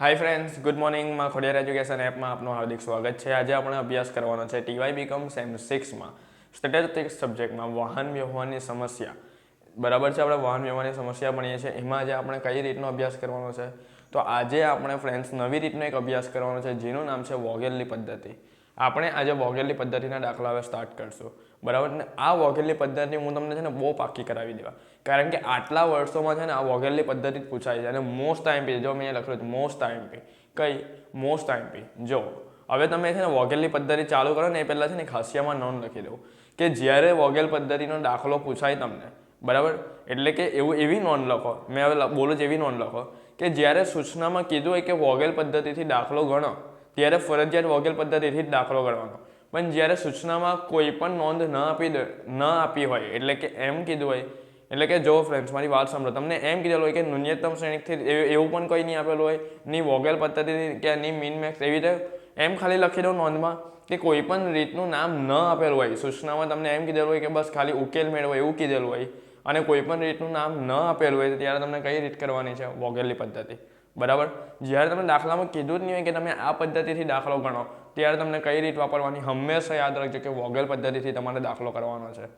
હાય friends good મોર્નિંગમાં Khodiyar education એપમાં આપનું હાર્દિક સ્વાગત છે. આજે આપણે અભ્યાસ કરવાનો છે ટીવાય બીકોમ સેમ સિક્સમાં સ્ટેટિસ્ટિક્સ સબ્જેક્ટમાં વાહન વ્યવહારની સમસ્યા. બરાબર છે, આપણે વાહન વ્યવહારની સમસ્યા ભણીએ છીએ. એમાં આજે આપણે કઈ રીતનો અભ્યાસ કરવાનો છે? તો આજે આપણે ફ્રેન્ડ્સ નવી રીતનો એક અભ્યાસ કરવાનો છે, જેનું નામ છે વોગેલની પદ્ધતિ. આપણે આજે વોગેલની પદ્ધતિના દાખલા હવે સ્ટાર્ટ કરશું. બરાબર? ને આ વોગેલની પદ્ધતિ હું તમને છે ને બહુ પાકી કરાવી દેવા. કારણ કે આટલા વર્ષોમાં છે ને આ વોગેલની પદ્ધતિ પૂછાય છે. અને મોસ્ટ ટાઈમ પી જો મેં લખ્યું છે મોસ્ટ ટાઈમ પી કઈ? મોસ્ટ આઈએમપી જો, હવે તમે છે ને વોગેલની પદ્ધતિ ચાલુ કરો ને એ પહેલાં છે ને ખાસિયામાં નોંધ લખી દઉં. કે જ્યારે વોગેલ પદ્ધતિનો દાખલો પૂછાય તમને, બરાબર? એટલે કે એવું એવી નોંધ લખો. મેં હવે બોલું જ એવી નોંધ લખો કે જ્યારે સૂચનામાં કીધું હોય કે વોગેલ પદ્ધતિથી દાખલો ગણો ત્યારે ફરજિયાત વોગેલ પદ્ધતિથી જ દાખલો ગણવાનો પણ જ્યારે સૂચનામાં કોઈ પણ નોંધ ન આપી ન આપી હોય, એટલે કે એમ કીધું હોય, એટલે કે જો ફ્રેન્ડ્સ મારી વાત સાંભળો, તમને એમ કીધેલું હોય કે ન્યૂનતમ શ્રેણીથી એવું પણ કંઈ નહીં આપેલું હોય, ની વોગેલ પદ્ધતિ કે ની મીન મેક્સ એવી રીતે એમ ખાલી લખી દો નોંધમાં કે કોઈ પણ રીતનું નામ ન આપેલું હોય. સૂચનામાં તમને એમ કીધેલું હોય કે બસ ખાલી ઉકેલ મેળવો એવું કીધેલું હોય અને કોઈ પણ રીતનું નામ ન આપેલું હોય ત્યારે તમને કઈ રીત કરવાની છે વોગેલની પદ્ધતિ? બરાબર? જ્યારે તમે દાખલામાં કીધું જ નહીં હોય કે તમે આ પદ્ધતિથી દાખલો ગણો, ત્યારે તમને કઈ રીત વાપરવાની હંમેશા યાદ રાખજો કે વોગેલ પદ્ધતિથી તમારે દાખલો કરવાનો છે.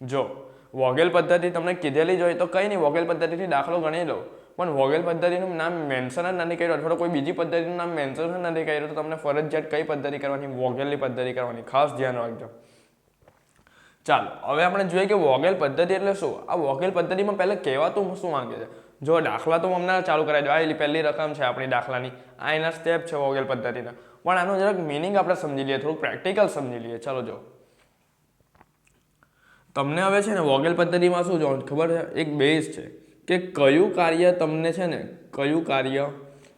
જો, વોગેલ પદ્ધતિ તમને કીધેલી જ હોય તો કંઈ નહીં, વોગેલ પદ્ધતિથી દાખલો ગણી લો. પણ વોગેલ પદ્ધતિનું નામ મેન્શન જ નથી કર્યું, અથવા કોઈ બીજી પદ્ધતિનું નામ મેન્શન જ નથી કર્યું, તો તમને ફરજિયાત કઈ પદ્ધતિ કરવાની? વોગેલની પદ્ધતિ કરવાની. ખાસ ધ્યાન રાખજો. ચાલો, હવે આપણે જોઈએ કે વોગેલ પદ્ધતિ એટલે શું? આ વોગેલ પદ્ધતિમાં પહેલાં કહેવાતું શું માંગે છે? જો દાખલા તો હમણાં ચાલુ કરાવી દો આ પહેલી રકમ છે આપણી દાખલાની. આ એના સ્ટેપ છે વોગેલ પદ્ધતિના. પણ આનું જરાક મિનિંગ આપણે સમજી લઈએ, થોડુંક પ્રેક્ટિકલ સમજી લઈએ. ચાલો જો. તમને હવે છે ને વોગેલ પદ્ધતિમાં શું જોવાનું ખબર છે? એક બેઝ છે કે કયું કાર્ય તમને છે ને કયું કાર્ય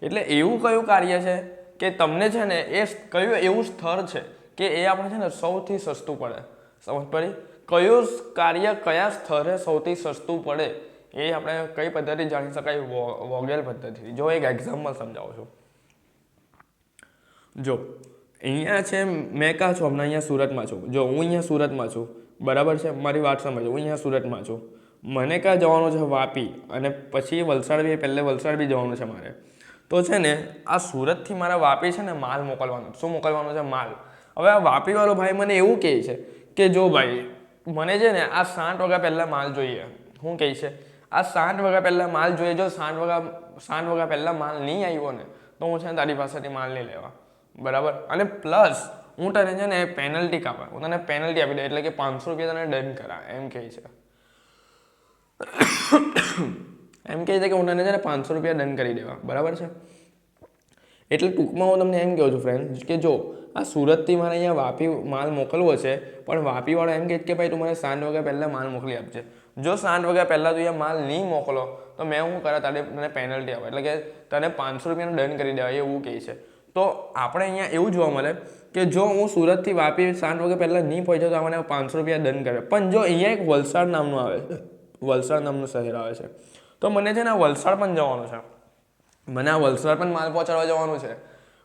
એટલે એવું કયું કાર્ય છે કે તમને છે ને એ કયું એવું સ્થળ છે કે એ આપણે છે ને સૌથી સસ્તું પડે. સમજ પડી? કયું કાર્ય કયા સ્થળે સૌથી સસ્તું પડે? એ આપણે કઈ પદ્ધતિ જાણી શકાય? વોગેલ પદ્ધતિ. જો એક એક્ઝામ્પલ સમજાવું છું. જો, અહીંયા છે મેં કાં છું? હમણાં અહીંયા સુરતમાં છું. જો, હું અહીંયા સુરતમાં છું. બરાબર છે? મારી વાત સમજો. હું અહીંયા સુરતમાં છું. મને ક્યાં જવાનું છે? વાપી. અને પછી વલસાડ બી, પહેલે વલસાડ બી જવાનું છે મારે. તો છે ને, આ સુરતથી મારા વાપી છે ને, માલ મોકલવાનો. શું મોકલવાનો છે? માલ. હવે આ વાપીવાળો ભાઈ મને એવું કહે છે કે, જો ભાઈ, મને છે ને આ સાઠ વાગ્યા પહેલાં માલ જોઈએ. શું કહે છે? આ સાત વાગ્યા પહેલાં માલ જોઈએ. જો સાત વાગ્યા સાત વાગ્યા પહેલાં માલ નહીં આવ્યો ને, તો હું છે ને તારી પાસેથી માલ નહીં લેવા. બરાબર? અને પ્લસ હું તને છે ને પેનલ્ટી કાપા. હું તને પેનલ્ટી આપી દે એટલે કે પાંચસો રૂપિયા તને દંડ કરા. એમ કહે છે. એમ કહે છે કે હું તને છે ને પાંચસો રૂપિયા દંડ કરી દેવા. બરાબર છે? એટલે ટૂંકમાં હું તમને એમ કહું છું ફ્રેન્ડ કે જો, આ સુરતથી મારે અહીંયા વાપી માલ મોકલવો છે, પણ વાપીવાળો એમ કહે કે ભાઈ તું મને સાત વાગ્યા પહેલાં માલ મોકલી આપજે. જો સાત વાગ્યા પહેલાં તું એ માલ નહીં મોકલો, તો મેં શું કરા તારે તને પેનલ્ટી આવે એટલે કે તને પાંચસો રૂપિયાનો દંડ કરી દેવાય, એવું કહે છે. તો આપણે અહીંયા એવું જોવા મળે કે જો હું સુરતથી વાપી સાત વાગ્યા પહેલાં નહીં પહોંચ્યો તો મને પાંચસો રૂપિયા દંડ કરે. પણ જો અહીંયા એક વલસાડ નામનું આવે છે, વલસાડ નામનું શહેર આવે છે, તો મને છે ને વલસાડ પણ જવાનું છે. મને આ વલસાડ પણ માલ પહોંચાડવા જવાનું છે.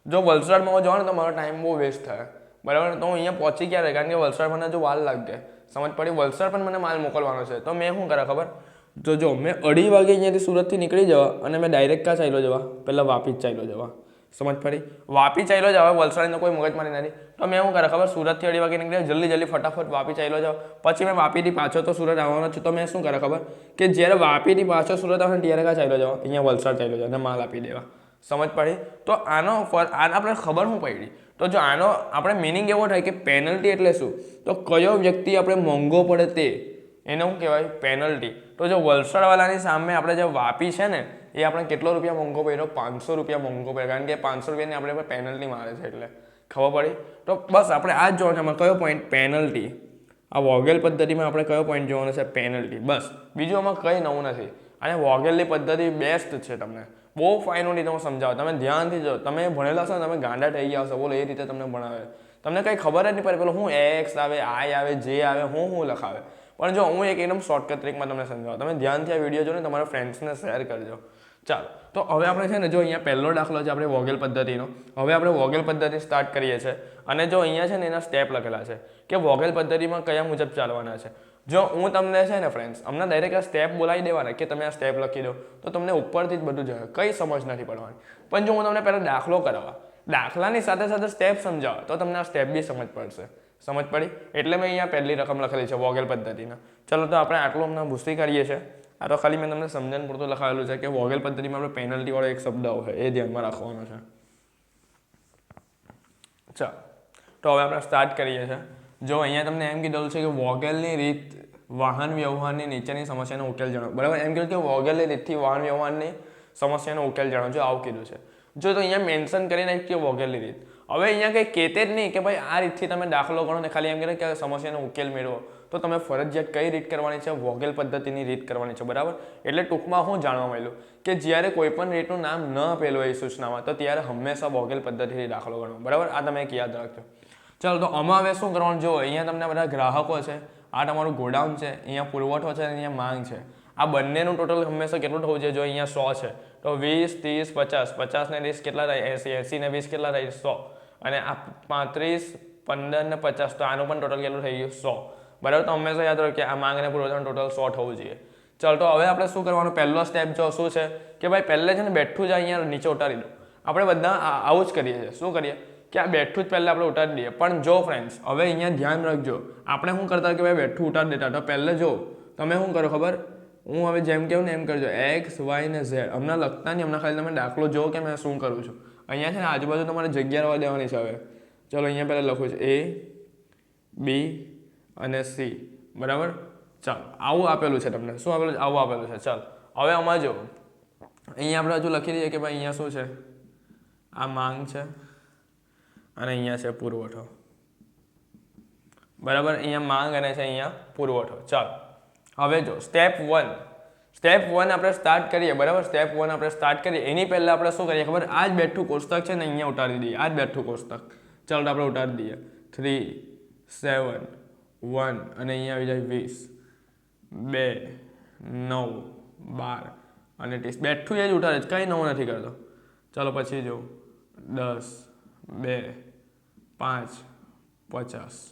જો વલસાડમાં જવાનું તો મારો ટાઈમ બહુ વેસ્ટ થાય. બરાબર? તો હું અહીંયા પહોંચી ક્યારે? કારણ કે વલસાડ મને જો વાર લાગે સમજ પડી? વલસાડ પણ મને માલ મોકલવાનો છે. તો મેં શું કરે ખબર? તો જો, મેં અઢી વાગે અહીંયાથી સુરતથી નીકળી જવા અને મેં ડાયરેક્ટ ક્યાં ચાલ્યો જવા? પહેલાં વાપી જ ચાલ્યો જવા. સમજ પડી? વાપી ચાલ્યો જવા, વલસાડનો કોઈ મગજમારી નથી. તો મેં શું કરે ખબર? સુરતથી અઢી વાગે નીકળ્યા, જલ્દી જલ્દી ફટાફટ વાપી ચાલ્યો જાવ પછી મેં વાપીથી પાછો તો સુરત આવવાનો છું. તો મેં શું કરે ખબર? કે જ્યારે વાપીથી પાછો સુરત આવે ને ત્યારે ક્યાં ચાલ્યો જવા? અહીંયા વલસાડ ચાલ્યો જાવ અને માલ આપી દેવા. સમજ પડી? તો આનો ફર આને આપણે ખબર શું પડી? તો જો આનો આપણે મિનિંગ એવો થાય કે પેનલ્ટી એટલે શું? તો કયો વ્યક્તિ આપણે મોંઘો પડે તે? એને શું કહેવાય? પેનલ્ટી તો જો વલસાડવાળાની સામે આપણે જે વાપી છે ને, એ આપણે કેટલો રૂપિયા મોંઘો પડ્યો? પાંચસો રૂપિયા મોંઘો પડ્યો. કારણ કે પાંચસો રૂપિયાની આપણે પેનલ્ટી મારે છે એટલે. ખબર પડી? તો બસ આપણે આ જ જોવાનું કયો પોઈન્ટ પેનલ્ટી આ વોગેલ પદ્ધતિમાં આપણે કયો પોઈન્ટ જોવાનો છે? પેનલ્ટી બસ. બીજું આમાં કંઈ નવું નથી. અને વોગેલની પદ્ધતિ બેસ્ટ છે તમને. બહુ ફાઇન રીતે હું સમજાવું. તમે ધ્યાનથી જો, તમે ભણેલા છો તમે ગાંડા થઈ ગયા હશો બોલો એ રીતે તમને ભણાવે. તમને કંઈ ખબર જ નહીં પડે, પેલું હું એક્સ આવે આઈ આવે જે આવે, હું હું લખાવે. પણ જો હું એક એકદમ શોર્ટકટ ટ્રીકમાં તમને સમજાવું. તમે ધ્યાનથી આ વીડિયો જો તમારા ફ્રેન્ડ્સને શેર કરજો. ચાલો, તો હવે આપણે છે ને જો અહીંયા પહેલો દાખલો છે આપણે વોગેલ પદ્ધતિનો. હવે આપણે વોગેલ પદ્ધતિ સ્ટાર્ટ કરીએ છીએ. અને જો અહીંયા છે ને એના સ્ટેપ લખેલા છે કે વોગેલ પદ્ધતિમાં કયા મુજબ ચાલવાના છે. જો હું તમને છે ને ફ્રેન્ડ્સ હમણાં ડાયરેક્ટ આ સ્ટેપ બોલાવી દેવાના કે તમે આ સ્ટેપ લખી દો, તો તમને ઉપરથી જ બધું જશે કંઈ સમજ નથી પડવાની. પણ જો હું તમને પહેલાં દાખલો કરાવવા, દાખલાની સાથે સાથે સ્ટેપ સમજાવો તો તમને આ સ્ટેપ બી સમજ પડશે. સમજ પડી? એટલે મેં અહીંયા પહેલી રકમ લખેલી છે, વોગેલ પદ્ધતિના ચલો તો આપણે આટલું હમણાં ભૂસી કરીએ છીએ. આ તો ખાલી મેં તમને સમજણ પૂરતું લખાવેલું છે કે વોગેલ પદ્ધતિમાં આપણે પેનલ્ટીવાળો એક શબ્દ હોય એ ધ્યાનમાં રાખવાનો છે. ચાલો, તો હવે આપણે સ્ટાર્ટ કરીએ છીએ. જો અહીંયા તમને એમ કીધેલું છે કે વોગેલની રીત વાહન વ્યવહારની નીચેની સમસ્યાનો ઉકેલ જણાવો બરાબર? એમ કીધું કે વોગેલની રીતથી વાહન વ્યવહારની સમસ્યાનો ઉકેલ જણાવજો આવું કીધું છે. જો તો અહીંયા મેન્શન કરી નાખ્યું કે વોગેલની રીત. હવે અહીંયા કંઈ કહેતે જ નહીં કે ભાઈ આ રીતથી તમે દાખલો ગણો ને ખાલી એમ કહે કે સમસ્યાનો ઉકેલ મેળવો. તો તમે ફરજિયાત કઈ રીત કરવાની છે? વોગેલ પદ્ધતિની રીત કરવાની છે. બરાબર? એટલે ટૂંકમાં હું જાણવા મળ્યું કે જ્યારે કોઈપણ રીતનું નામ ન આપેલું હોય સૂચનામાં, તો ત્યારે હંમેશા વોગેલ પદ્ધતિથી દાખલો ગણો બરાબર? આ તમે એક યાદ રાખજો. ચાલો તો આમાં હવે શું કરવાનું? જો અહીંયા તમને બધા ગ્રાહકો છે, આ તમારું ગોડાઉન છે, અહીંયા પુરવઠો છે અને અહીંયા માંગ છે. આ બંનેનું ટોટલ હંમેશા કેટલું થવું જોઈએ? જો અહીંયા સો છે, તો વીસ, ત્રીસ, પચાસ. પચાસ ને ત્રીસ કેટલા થાય? એસી ને વીસ કેટલા થાય? સો. અને આ પાંત્રીસ, પંદર ને પચાસ, તો આનું પણ ટોટલ કેટલું થઈ ગયું? સો. બરાબર? તો હંમેશા યાદ રાખો કે આ માંગ અને પુરવઠાનું ટોટલ સો થવું જોઈએ. ચાલ તો હવે આપણે શું કરવાનું? પહેલો સ્ટેપ જો શું છે? કે ભાઈ પહેલે છે ને બેઠું જ અહીંયા નીચે ઉતારી દો. આપણે બધા આવું જ કરીએ છીએ. શું કરીએ? કે આ બેઠું જ પહેલાં આપણે ઉતારી દઈએ. પણ જો ફ્રેન્ડ્સ હવે અહીંયા ધ્યાન રાખજો. આપણે શું કરતા કે ભાઈ બેઠું ઉતારી દેતા તો પહેલે જો, તમે શું કરો ખબર? હું હવે જેમ કહું ને એમ કરજો. એક્સ વાય ને ઝેડ હમણાં લખતા નહીં હમણાં ખાલી તમે દાખલો જો કે મેં શું કરું છું. અહીંયા છે ને આજુબાજુ તમારે જગ્યા રહેવા દેવાની છે હવે. ચલો, અહીંયા પહેલાં લખું છું. એ બી અને સી બરાબર? ચાલો, આવું આપેલું છે તમને. શું આપેલું આવું આપેલું છે. ચાલ, હવે આમાં જો. અહીંયા આપણે હજુ લખી દઈએ કે ભાઈ અહીંયા શું છે? આ માંગ છે. અને અહીંયા છે પુરવઠો. બરાબર? અહીંયા માંગ અને છે અહીંયા પુરવઠો. ચાલો. હવે જો સ્ટેપ વન સ્ટેપ વન આપણે સ્ટાર્ટ કરીએ, બરાબર? સ્ટેપ વન આપણે સ્ટાર્ટ કરીએ. એની પહેલાં આપણે શું કરીએ ખબર? આ જ બેઠું કોષ્ટક છે ને અહીંયા ઉતારી દઈએ. આ જ બેઠું કોષ્ટક. ચાલો આપણે ઉતારી દઈએ. થ્રી સેવન વન અને અહીંયા આવી જાય વીસ. બે, નવ, બાર. અને ત્રીસ. બેઠું એ જ ઉતારે કંઈ નવું નથી કરતો. ચાલો પછી જો. દસ બે, પાંચ, પચાસ.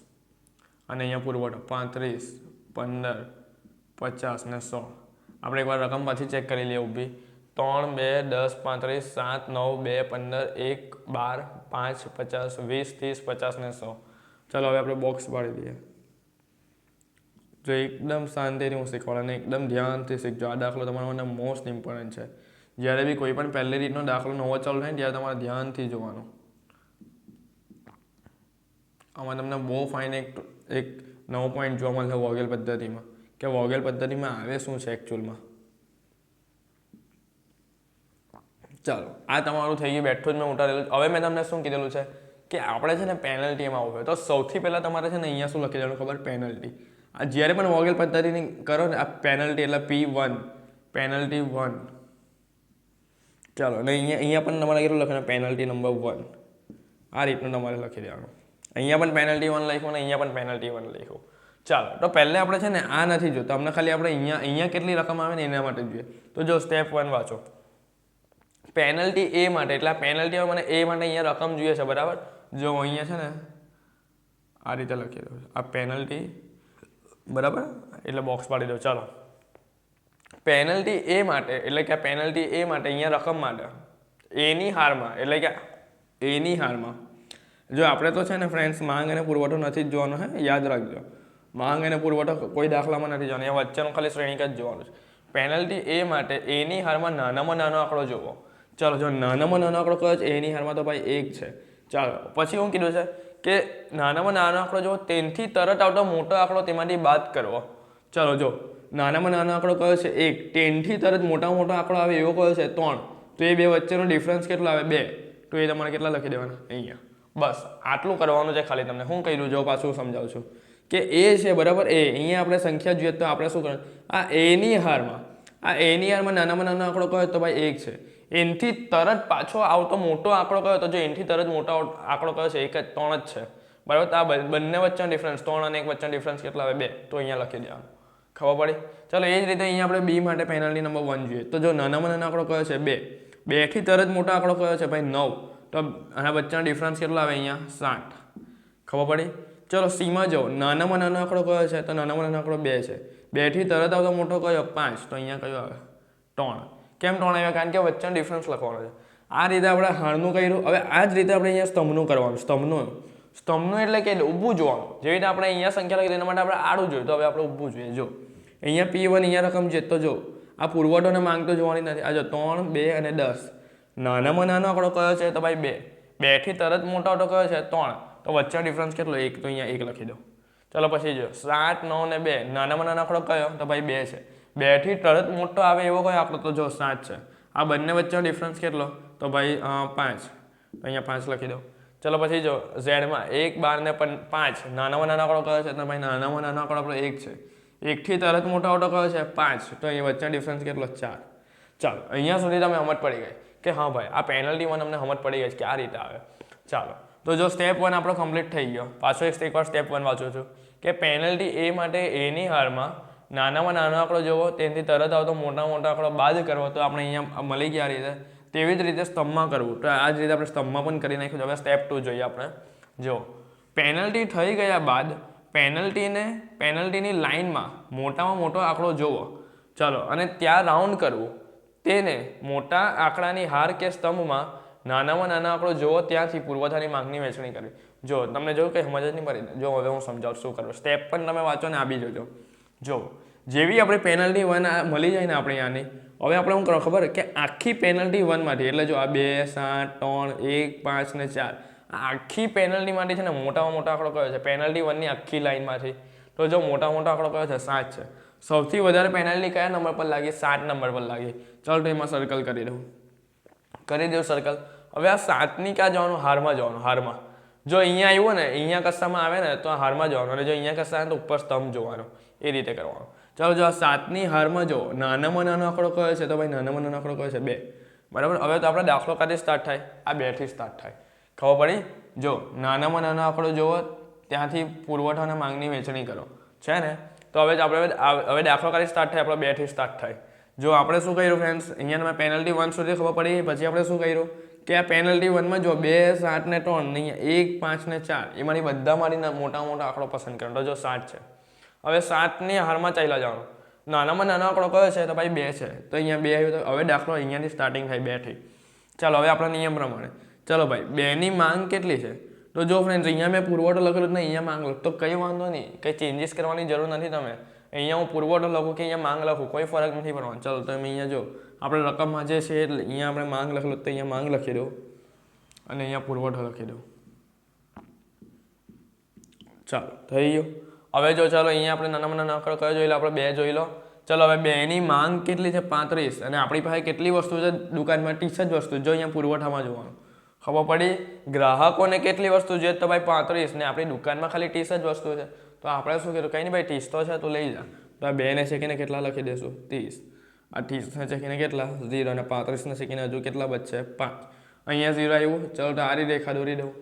અને અહીંયા પુરવઠો પાંત્રીસ, પંદર, પચાસ ને સો. આપણે એકવાર રકમ પાછી ચેક કરી લઈએ ઊભી. ત્રણ, બે, દસ, પાંત્રીસ, સાત, નવ, બે, પંદર, એક, બાર, પાંચ, પચાસ, વીસ, ત્રીસ, પચાસ ને સો. ચાલો, હવે આપણે બોક્સ પાડી દઈએ. જો એકદમ શાંતિથી હું શીખવાડું અને એકદમ ધ્યાનથી શીખજો. આ દાખલો તમારા માટે મોસ્ટ ઇમ્પોર્ટન્ટ છે. જ્યારે બી કોઈ પણ પહેલી રીતનો દાખલો નવો ચાલુ થાય ત્યારે તમારે ધ્યાનથી જોવાનું. આમાં તમને બહુ ફાઇન એક એક નવો પોઈન્ટ જોવા મળશે વોગેલ પદ્ધતિમાં. કે વોગેલ પદ્ધતિમાં આવે શું છે એકચ્યુઅલમાં ચાલો, આ તમારું થઈ ગયું, બેઠું જ મેં ઉતારેલું. હવે મેં તમને શું કીધેલું છે? કે આપણે છે ને પેનલ્ટી એમાં આવે તો સૌથી પહેલાં તમારે છે ને અહીંયા શું લખી દેવાનું ખબર? પેનલ્ટી આ જ્યારે પણ વોગેલ પદ્ધતિની કરો ને, આ પેનલ્ટી એટલે પી વન પેનલ્ટી વન ચાલો અને અહીંયા અહીંયા પણ તમારે કેટલું લખવાનું? પેનલ્ટી નંબર વન આ રીતનું તમારે લખી દેવાનું. અહીંયા પણ પેનલ્ટી વન લખ્યું અને અહીંયા પણ પેનલ્ટી વન લખ્યું ચાલો, તો પહેલે આપણે છે ને આ નથી જોતા અમને ખાલી આપણે અહીંયા અહીંયા કેટલી રકમ આવે ને એના માટે જોઈએ. તો જો સ્ટેપ વન વાંચો. પેનલ્ટી એ માટે, એટલે આ પેનલ્ટી મને એ માટે અહીંયા રકમ જોઈએ છે, બરાબર? જો અહીંયા છે ને આ રીતે લખી દઉં આ પેનલ્ટી બરાબર? એટલે બોક્સ પાડી દો ચાલો. પેનલ્ટી એ માટે, એટલે કે આ પેનલ્ટી એ માટે અહીંયા રકમ માટે એની હારમાં, એટલે કે એની હારમાં જો આપણે તો છે ને ફ્રેન્ડ્સ માંગ અને પુરવઠો નથી જ જોવાનો, હે? યાદ રાખજો. માંગ અને પુરવઠો કોઈ દાખલામાં નથી જોવાનો. એ વચ્ચેનો ખાલી શ્રેણીક જ જોવાનું છે. પેનલ્ટી એ માટે એની હારમાં નાનામાં નાનો આંકડો જોવો. ચાલો, જો નાનામાં નાનો આંકડો કયો છે એની હારમાં તો ભાઈ એક છે. ચાલો, પછી શું કીધું છે કે નાનામાં નાનો આંકડો જો તેનથી તરત આવતો મોટો આંકડો તેમાંથી બાદ કરવો. ચાલો, જો નાનામાં નાનો આંકડો કયો છે એક ટેનથી તરત મોટા મોટો આંકડો આવે એવો કયો છે ત્રણ, તો એ બે વચ્ચેનો ડિફરન્સ કેટલો આવે? બે. તો એ તમારે કેટલા લખી દેવાના? અહીંયા. બસ, આટલું કરવાનું છે ખાલી તમને. હું કહ્યું જો પાછું સમજાવું છું. કે એ છે, બરાબર? એ. અહીંયા આપણે સંખ્યા જોઈએ તો આપણે શું કરવાનું? આ એની હારમાં, આ એની હારમાં નાનામાં નાનો આંકડો કયો તો ભાઈ એક છે. એનથી તરત પાછો આવતો મોટો આંકડો કયો તો જો એનથી તરત મોટો આંકડો કયો છે? એક જ, ત્રણ જ છે. બરાબર? તો આ બંને વચ્ચેનો ડિફરન્સ ત્રણ અને એક વચ્ચેનો ડિફરન્સ કેટલા આવે? બે. તો અહીંયા લખી દેવાનું. ખબર પડી? ચાલો, એ જ રીતે અહીંયા આપણે બી માટે પેનલ્ટી નંબર વન જોઈએ. તો જો નાનામાં નાનો આંકડો કયો છે? બે. બેથી તરત મોટો આંકડો કયો છે? ભાઈ નવ. તો આના વચ્ચેનો ડિફરન્સ કેટલો આવે અહીંયા? સાત ખબર પડી? ચલો સીમાં જાઓ. નાનામાં નાનો આંકડો કયો છે? તો નાનામાં નાનો આંકડો બે છે. બેથી તરત આવતો મોટો કયો? પાંચ. તો અહીંયા કયો આવે? ત્રણ. કેમ ત્રણ આવ્યા? કારણ કે વચ્ચેનો ડિફરન્સ લખવાનો છે. આ રીતે આપણે હાણનું કર્યું. હવે આ જ રીતે આપણે અહીંયા સ્તંભનું કરવાનું. સ્તંભનું. સ્તંભનું એટલે કે ઊભું જોવાનું. જેવી રીતે આપણે અહીંયા સંખ્યા લખી, તેના માટે આપણે આડું જોયું. તો હવે આપણે ઊભું જોઈએ. જો. અહીંયા પી વન અહીંયા રકમ છે. તો જો. આ પુરવઠોને માંગતો જોવાની નથી. આ જો ત્રણ, બે અને દસ. નાનામાં નાનો આંકડો કયો છે? તો ભાઈ બે. બેથી તરત મોટો આંકડો કયો છે? ત્રણ. તો વચ્ચે ડિફરન્સ કેટલો? એક. તો અહીંયા એક લખી દો ચલો પછી જો. સાત, નવ ને બે. નાનામાં નાનો આંકડો કયો? તો ભાઈ બે છે. બેથી તરત મોટો આવે એવો કયો આંકડો? તો જો સાત છે. આ બંને વચ્ચેનો ડિફરન્સ કેટલો? તો ભાઈ પાંચ. અહીંયા પાંચ લખી દો ચલો પછી જો. ઝેડમાં એક, બાર ને પાંચ. નાનામાં નાનો આંકડો કયો છે? તો ભાઈ નાનામાં નાનો આંકડો આપણો એક છે. એકથી તરત મોટો આંકડો કયો છે? પાંચ. તો અહીંયા વચ્ચેનો ડિફરન્સ કેટલો? ચાર. ચાલો. અહીંયા સુધી તમે સમજ પડી ગઈ. કે હા ભાઈ, આ પેનલ્ટી વન અમને સમજ પડી ગઈ છે કે આ રીતે આવે. ચાલો. તો જો સ્ટેપ વન આપણો કમ્પ્લીટ થઈ ગયો. પાછો એક એકવાર સ્ટેપ વન વાંચું છું. કે પેનલ્ટી એ માટે એની હારમાં નાનામાં નાનો આંકડો જોવો, તેનાથી તરત આવતો મોટા મોટા આંકડો બાદ કરવો, તો આપણે અહીંયા મળી ગયા રીતે. તેવી જ રીતે સ્તંભમાં કરવું. તો આ જ રીતે આપણે સ્તંભમાં પણ કરી નાખ્યું. હવે સ્ટેપ ટુ જોઈએ આપણે. જો પેનલ્ટી થઈ ગયા બાદ પેનલ્ટીને પેનલ્ટીની લાઇનમાં મોટામાં મોટો આંકડો જોવો. ચાલો, અને ત્યાં રાઉન્ડ કરવું. તેને મોટા આંકડાની હાર કે સ્તંભમાં નાનામાં નાના આંકડો જોવો ત્યાંથી પુરવઠાની માંગની વહેંચણી કરવી. જો, તમને જોયું કે સમજ જ નહીં પડે, જો હવે હું સમજાવું શું કરવું. સ્ટેપ પણ તમે વાંચો ને બી જોજો. જો, જેવી આપણે પેનલ્ટી વન મળી જાય ને આપણે આની, હવે આપણે કરો ખબર? કે આખી પેનલ્ટી વનમાંથી, એટલે જો આ બે, સાત, ત્રણ, એક, પાંચ ને ચાર આખી પેનલ્ટી માટે છે ને મોટામાં મોટો આંકડો કયો છે? પેનલ્ટી વનની આખી લાઇનમાંથી. તો જો મોટા મોટો આંકડો કયો છે? સાત છે. સૌથી વધારે પેનલ્ટી કયા નંબર પર લાગે? સાત નંબર પર લાગે. ચાલો તો એમાં સર્કલ કરી દઉં. કરી દઉં સર્કલ હવે આ સાતની ક્યાં જવાનું? હારમાં જવાનું, હારમાં. જો અહીંયા આવ્યું ને, અહીંયા કસ્સામાં આવે ને, તો આ હારમાં જવાનું. અને જો અહીંયા કસ્સા આવે તો ઉપર સ્તંભ જોવાનો. એ રીતે કરવાનો. ચાલો, જો આ સાતની હારમાં જો નાનામાં નાનો આંકડો કયો છે? તો ભાઈ નાનામાં નાનો આંકડો કયો છે? બે. બરાબર? હવે તો આપણે દાખલો કાથી સ્ટાર્ટ થાય? આ બેથી સ્ટાર્ટ થાય. ખબર પડી? જો, નાનામાં નાનો આંકડો જોવો ત્યાંથી પુરવઠા અને માંગની વહેંચણી કરો. છે ને? તો હવે આપણે હવે દાખલો કરી સ્ટાર્ટ થાય, આપણે બેથી સ્ટાર્ટ થાય. જો આપણે શું કર્યું ફ્રેન્ડ્સ અહીંયા તમે પેનલ્ટી વન સુધી ખબર પડી, પછી આપણે શું કર્યું? કે આ પેનલ્ટી વનમાં જો બે સાત ને ત્રણ અહીંયા એક, પાંચ ને ચાર એમાંથી બધા મારી મોટા મોટા આંકડો પસંદ કરવાનો તો જો સાત છે. હવે સાતની હારમાં ચાલ્યા જવાનું. નાનામાં નાનો આંકડો કયો છે? તો ભાઈ બે છે. તો અહીંયા બે આવ્યું તો હવે દાખલો અહીંયાથી સ્ટાર્ટિંગ થાય બેથી ચાલો, હવે આપણા નિયમ પ્રમાણે. ચલો ભાઈ, બેની માંગ કેટલી છે? તો જો ફ્રેન્ડ્સ અહીંયા મેં પુરવઠો લખેલું ને અહીંયા માંગ લખ. તો કંઈ વાંધો નહીં, કંઈ ચેન્જીસ કરવાની જરૂર નથી તમે. અહીંયા હું પુરવઠો લખું કે અહીંયા માંગ લખું, કોઈ ફરક નથી પડવાનો. ચાલો તમે અહીંયા જો, આપણે રકમમાં જે છે એટલે અહીંયા આપણે માંગ લખેલું, તો અહીંયા માંગ લખી દઉં અને અહીંયા પુરવઠો લખી દઉં ચાલો, થઈ ગયો. હવે જો ચાલો, અહીંયા આપણે નાનામાં નાના આંકડો કયો જોઈ લો, આપણે બે જોઈ લો. ચલો, હવે બેની માંગ કેટલી છે? પાંત્રીસ. અને આપણી પાસે કેટલી વસ્તુ છે? દુકાનમાં ત્રીસ જ વસ્તુ, જો અહીંયા પુરવઠામાં જોવાનું. ખબર પડી? ગ્રાહકોને કેટલી વસ્તુ જોઈએ? તો ભાઈ પાંત્રીસ ને આપણી દુકાનમાં ખાલી ત્રીસ જ વસ્તુ છે. તો આપણે શું કીધું કંઈ નહીં ભાઈ ત્રીસ તો છે, તો લઈ જા. તો આ બેને શેકીને કેટલા લખી દેશું? ત્રીસ આ ત્રીસને શેકીને કેટલા? ઝીરો અને પાંત્રીસને શેકીને હજુ કેટલા બચશે? પાંચ. અહીંયા ઝીરો આવ્યું. ચલો તો આ રેખા દોરી દઉં.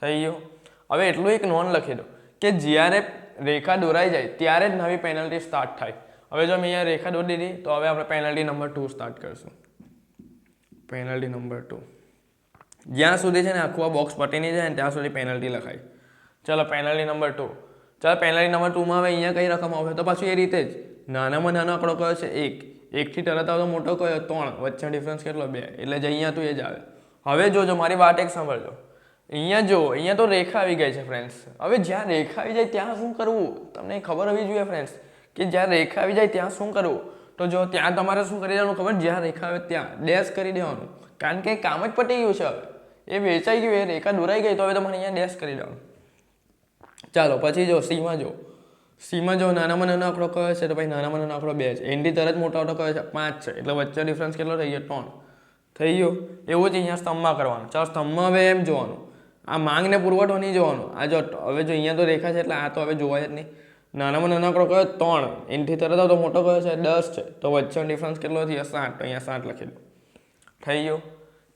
થઈ ગયું. હવે એટલું એક નોન લખી દો કે જ્યારે રેખા દોરાઈ જાય, ત્યારે જ નવી પેનલ્ટી સ્ટાર્ટ થાય. હવે જો મેં અહીંયા રેખા દોરી દીધી, તો હવે આપણે પેનલ્ટી નંબર ટુ સ્ટાર્ટ કરશું. પેનલ્ટી નંબર ટુ જ્યાં સુધી છે ને આખું આ બોક્સ નહીં જાય ને ત્યાં સુધી પેનલ્ટી લખાય. ચલો પેનલ્ટી નંબર ટુ ચાલો પેનલ્ટી નંબર ટુમાં હવે અહીંયા કઈ રકમ આવે? તો પાછું એ રીતે જ. નાનામાં નાનો આંકડો કયો છે? એક. એકથી તરત આવતો મોટો કયો? ત્રણ. વચ્ચે ડિફરન્સ કેટલો? બે. એટલે જ અહીંયા તો એ જ આવે. હવે જોજો, મારી વાત એક સાંભળજો. અહીંયા જો અહીંયા તો રેખા આવી ગઈ છે ફ્રેન્ડ્સ હવે જ્યાં રેખા આવી જાય ત્યાં શું કરવું? તમને ખબર હોવી જોઈએ ફ્રેન્ડ્સ કે જ્યાં રેખા આવી જાય ત્યાં શું કરવું? તો જો ત્યાં તમારે શું કરી દેવાનું ખબર? જ્યાં રેખા આવે ત્યાં. ડેશ કરી દેવાનું. કારણ કે કામ જ પટી ગયું છે. હવે એ વેચાઈ ગયું, એ રેખા દોરાઈ ગઈ, તો હવે તમારે અહીંયા ડેશ કરી દેવાનું ચાલો, પછી જો, સીમાં જો. સીમાં જો, નાનામાં નાનો આંકડો કયો છે? તો ભાઈ, નાનામાં નાનો આંકડો બે છે. એનથી તરત મોટો આંકડો કયો છે? પાંચ છે. એટલે વચ્ચે ડિફરન્સ કેટલો થઈ ગયો? ત્રણ. થઈ ગયો? એવું જ અહીંયા સ્તંભમાં કરવાનું. ચાલો, સ્તંભમાં હવે એમ જોવાનું. આ માંગને પુરવઠો નહીં જોવાનું. આ જો, હવે જો અહીંયા તો રેખા છે એટલે આ તો હવે જોવાય જ નહીં. નાનામાં નાનો આંકડો કયો? ત્રણ. એનથી તરત આવતો મોટો કયો છે? દસ છે. તો વચ્ચેનો ડિફરન્સ કેટલો થયો? સાત. તો અહીંયા સાત લખી થઈ ગયું?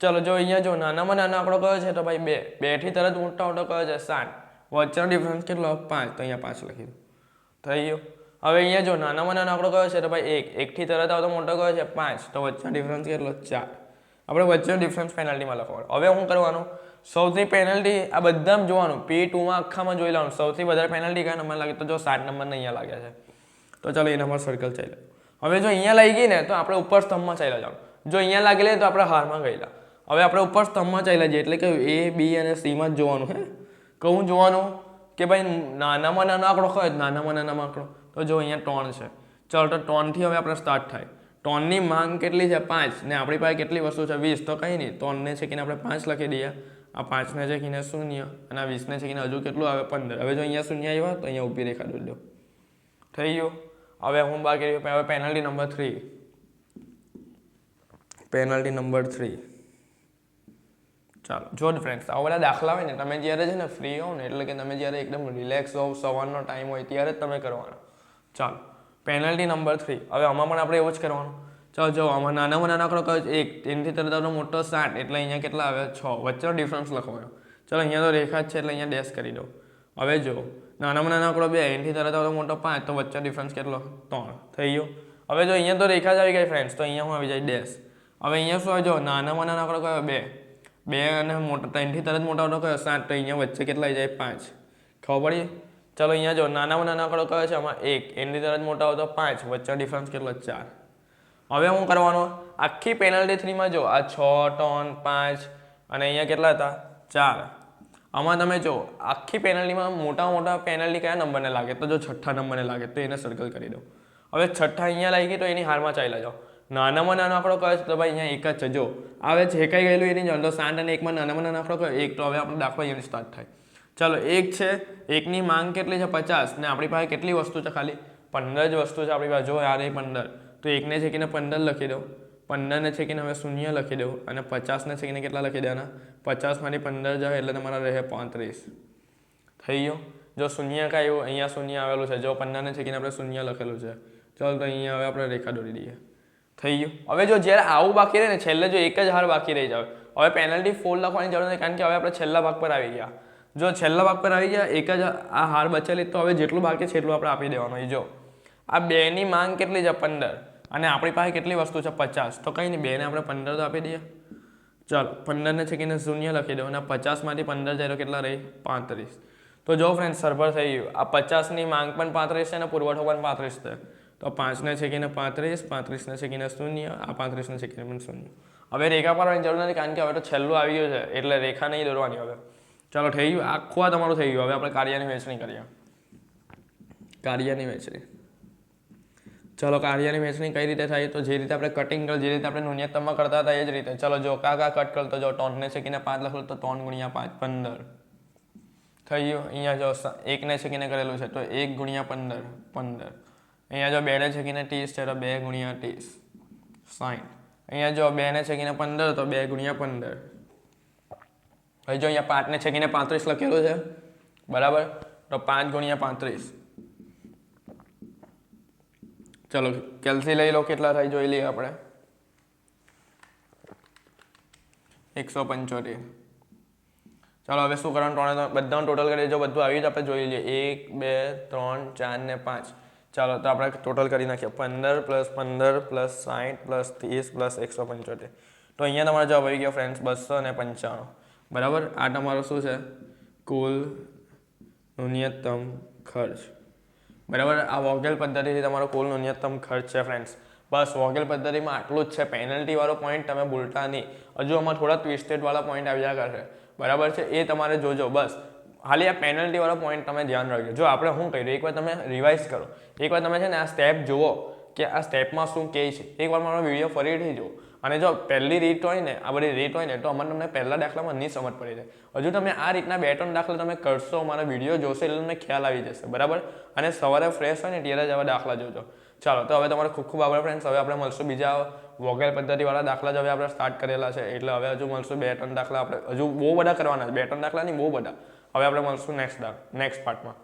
ચલો જો અહીંયા જો, નાનામાં નાનો આંકડો કયો છે? તો ભાઈ બે. બેથી તરત મોટો આંકડો કયો છે? સાત. વચ્ચેનો ડિફરન્સ કેટલો? પાંચ. તો અહીંયા પાંચ લખી દો. થઈ ગયું. હવે અહીંયા જો, નાનામાં નાનો આંકડો કયો છે? તો ભાઈ એક. એકથી તરત આવતો મોટો કયો છે? પાંચ. તો વચ્ચેનો ડિફરન્સ કેટલો? ચાર. આપણે વચ્ચેનો ડિફરન્સ પેનલ્ટીમાં લખવાનો. હવે શું કરવાનું. સૌથી પેનલ્ટી આ બધામાં જોવાનું. પી ટુમાં આખામાં જોઈ લેવાનું. સૌથી વધારે પેનલ્ટી કયા નંબર લાગે? તો જો સાત નંબરને અહીંયા લાગ્યા છે. તો ચાલો એ નંબર સર્કલ ચાલ્યો. હવે જો અહીંયા લાગી ગઈ ને, તો આપણે ઉપર સ્તંભમાં ચાલ્યા જવાનું. જો અહીંયા લાગેલી તો આપણે હારમાં ગયેલા. હવે આપણે ઉપર સ્તંભમાં ચાલ્યા જઈએ એટલે કે એ બી અને સીમાં જ જોવાનું, હે? કહું જોવાનું કે ભાઈ નાનામાં નાનો આંકડો કયો નાનામાં નાનામાં આંકડો. તો જો અહીંયા ટોન છે. ચાલો તો ટોનથી હવે આપણે સ્ટાર્ટ થાય. ટોનની માંગ કેટલી છે? પાંચ. ને આપણી પાસે કેટલી વસ્તુ છે? વીસ. તો કંઈ નહીં. ટોનને છેકીને આપણે પાંચ લખી દઈએ. આ પાંચને છેકીને શૂન્ય અને આ વીસને છેકીને હજુ કેટલું આવે? પંદર. હવે જો અહીંયા શૂન્ય આવ્યા તો અહીંયા ઊભી રેખા દોરી થઈ ગયું? હવે હું બાકી હવે penalty number three penalty number three ચાલો. જો ફ્રેન્ડ્સ આવા બધા દાખલા હોય ને, તમે જ્યારે છે ને ફ્રી હો ને, એટલે કે તમે જ્યારે એકદમ રિલેક્સ હોવ, સવારનો ટાઈમ હોય, ત્યારે જ તમે કરવાનો. ચાલો. પેનલ્ટી નંબર થ્રી હવે આમાં પણ આપણે એવું જ કરવાનું. ચાલો, જો, આમાં નાનામાં નાનો આંકડો કયો એક. તેનથી તરત આપણો મોટો સાત. એટલે અહીંયા કેટલા આવે? છ. વચ્ચેનો ડિફરન્સ લખવાનો. ચાલો, અહીંયા તો રેખા જ છે, એટલે અહીંયા ડેશ કરી દો. હવે જો, નાનામાં નાનો આંકડો બે, એનથી તરત આવતો મોટો પાંચ, તો વચ્ચે ડિફરન્સ કેટલો? ત્રણ. થઈ ગયો? હવે જો, અહીંયા તો રેખા જ આવી ગઈ ફ્રેન્ડ્સ તો અહીંયા હું આવી જાય ડેશ હવે અહીંયા શું આવે? જો, નાનામાં નાનો આંકડો કયો? બે. બે અને મોટા ત્રણથી તરત મોટા આંકડો કયો? સાત. તો અહીંયા વચ્ચે કેટલા જાય? પાંચ. ખબર પડી? ચાલો અહીંયા જો નાનામાં નાના આંકડો કયો છે? આમાં એક. એની તરત મોટા હોય તો પાંચ. વચ્ચે ડિફરન્સ કેટલો? ચાર. હવે હું કરવાનો? આખી પેનલ્ટી થ્રીમાં જો, આ છ, ત્રણ, પાંચ અને અહીંયા કેટલા હતા? ચાર. આમાં તમે જો, આખી પેનલ્ટીમાં મોટા મોટા પેનલ્ટી કયા નંબરને લાગે? તો જો છઠ્ઠા નંબરને લાગે, તો એને સર્કલ કરી દો. હવે છઠ્ઠા અહીંયા લાગી તો એની હારમાં ચાલ્યા જાઓ. નાનામાં નાનો આંકડો કયો છે તો ભાઈ અહીંયા એક જ છે. જો, આવે છે છેકાઈ ગયેલું એની તો સાત અને એકમાં નાનામાં નાનો આંકડો કયો? એક, તો હવે આપણે દાખલો અહીંયા સ્ટાર્ટ થાય. ચાલો, એક છે, એકની માંગ કેટલી છે? પચાસ. ને આપણી પાસે કેટલી વસ્તુ છે ખાલી? પંદર જ વસ્તુ છે આપણી પાસે. જો યાર એ પંદર. તો એકને છેકીને પંદર લખી દો પંદરને છેકીને હવે શૂન્ય લખી દો અને પચાસને છેકીને કેટલા લખી દેવાના? પચાસમાંથી પંદર જાય એટલે તમારા રહે પાંત્રીસ. થઈ ગયું? જો, શૂન્ય કાંઈ એવું, અહીંયા શૂન્ય આવેલું છે. જો, પંદરને છેકીને આપણે શૂન્ય લખેલું છે. ચાલો, તો અહીંયા હવે આપણે રેખા દોરી દઈએ. થઈ ગયું. હવે જો જ્યારે આવું બાકી રહે ને છેલ્લે જો એક જ હાર બાકી રહી જાવ હવે પેનલ્ટી ફોર લખવાની જરૂર નથી, કારણ કે હવે આપણે છેલ્લા ભાગ પર આવી ગયા. જો છેલ્લા ભાગ પર આવી ગયા, એક જ આ હાર બચેલી, તો હવે જેટલું બાકી છે એટલું આપણે આપી દેવાનું. જો, આ બેની માંગ કેટલી છે? પંદર. અને આપણી પાસે કેટલી વસ્તુ છે? પચાસ. તો કંઈ નહીં, બેને આપણે પંદર તો આપી દઈએ. ચાલો, પંદરને છેકીને શૂન્ય લખી દો અને પચાસમાંથી પંદર જાય કેટલા રહી? પાંત્રીસ. તો જો ફ્રેન્ડ સરભર થઈ ગયું. આ પચાસની માંગ પણ પાંત્રીસ છે અને પુરવઠો પણ પાંત્રીસ છે. તો પાંચને છેકીને પાંત્રીસ, પાંત્રીસને છેકીને શૂન્ય, આ પાંત્રીસને છેકીને શૂન્ય. હવે રેખા પાડવાની જરૂર નથી, કારણ કે હવે તો છેલ્લું આવી ગયું છે, એટલે રેખા નહીં દોરવાની હવે. ચાલો થઈ ગયું, આખું આ તમારું થઈ ગયું, હવે આપણે કાર્યની વહેંચણી કરીએ. કાર્યની વહેંચણી. ચલો કાર્યની વહેંચણી કઈ રીતે થાય, તો જે રીતે આપણે કટિંગ જે રીતે આપણે ન્યૂનતમમાં કરતા હતા એ જ રીતે. ચલો જો કા કા કટ કરતો જો ટોનને છેકીને પાંચ લખો તો ત્રણ ગુણ્યા પાંચ, પંદર. થઈ ગયું? અહીંયા જો એકને છેકીને કરેલું છે, તો એક ગુણ્યા પંદર પંદર. અહીંયા જો બેને છેકીને ત્રીસ છે તો બે ગુણ્યા ત્રીસ. સાઠ અહીંયા જો બેને છેકીને પંદર તો બે ગુણ્યા પંદર. હવે જો અહીંયા પાંચને છેકીને પાંત્રીસ લખેલું છે, બરાબર? તો પાંચ ગુણ્યા પાંત્રીસ. ચલો, કેલ્સી લઈ લો, કેટલા થાય જોઈ લઈએ આપણે. એકસો પંચોતેર. ચાલો, હવે શું કરવાનું? ત્રણે બધાનું ટોટલ કરીએ જો બધું આવી જ આપણે જોઈ લઈએ. એક, બે, ત્રણ ચાર ને પાંચ. ચાલો, તો આપણે ટોટલ કરી નાખીએ. પંદર પ્લસ પંદર પ્લસ સાઠ પ્લસ ત્રીસ પ્લસ એકસો પંચોતેર. તો અહીંયા તમારો જવાબ આવી ગયો ફ્રેન્ડ્સ બસો ને પંચાણું. બરાબર? આ તમારો શું છે? કુલ ન્યૂનતમ ખર્ચ. બરાબર? આ વોગેલ પદ્ધતિથી તમારો કુલ ન્યૂનતમ ખર્ચ છે ફ્રેન્ડ્સ બસ, વોગેલ પદ્ધતિમાં આટલું જ છે. પેનલ્ટી વાળો પોઈન્ટ તમે ભૂલતા નહીં. હજુ આમાં થોડા ટ્વિસ્ટેડ વાળા પોઈન્ટ આવ્યા કરશે. બરાબર છે? એ તમારે જોજો. બસ ખાલી આ પેનલ્ટીવાળો પોઈન્ટ તમે ધ્યાન રાખજો. જો આપણે શું કર્યું, એકવાર તમે રિવાઇઝ કરો. એકવાર તમે છે ને આ સ્ટેપ જુઓ કે આ સ્ટેપમાં શું કહે છે. એકવાર મારો વીડિયો ફરીથી જુઓ. અને જો પહેલી રીત હોય ને, આ બધી રીત હોય ને, તો અમને તમને પહેલા દાખલામાં નહીં સમજ પડી જાય. હજુ તમે આ રીતના બે ત્રણ દાખલા તમે કરશો મારા વીડિયો જોશો એટલે તમને ખ્યાલ આવી જશે. બરાબર? અને સવારે ફ્રેશ હોય ને, ત્યારે જ આવા દાખલા જોજો. ચાલો, તો હવે તમારો ખૂબ ખૂબ આભાર ફ્રેન્ડ્સ હવે આપણે મળશું બીજા વોગેલ પદ્ધતિવાળા દાખલા જ હવે આપણે સ્ટાર્ટ કરેલા છે. એટલે હવે હજુ મળશું બે ત્રણ દાખલા આપણે. હજુ બહુ બધા કરવાના છે. બે ત્રણ દાખલા નહીં બહુ બધા. હવે આપણે મળશું નેક્સ્ટ નેક્સ્ટ પાર્ટમાં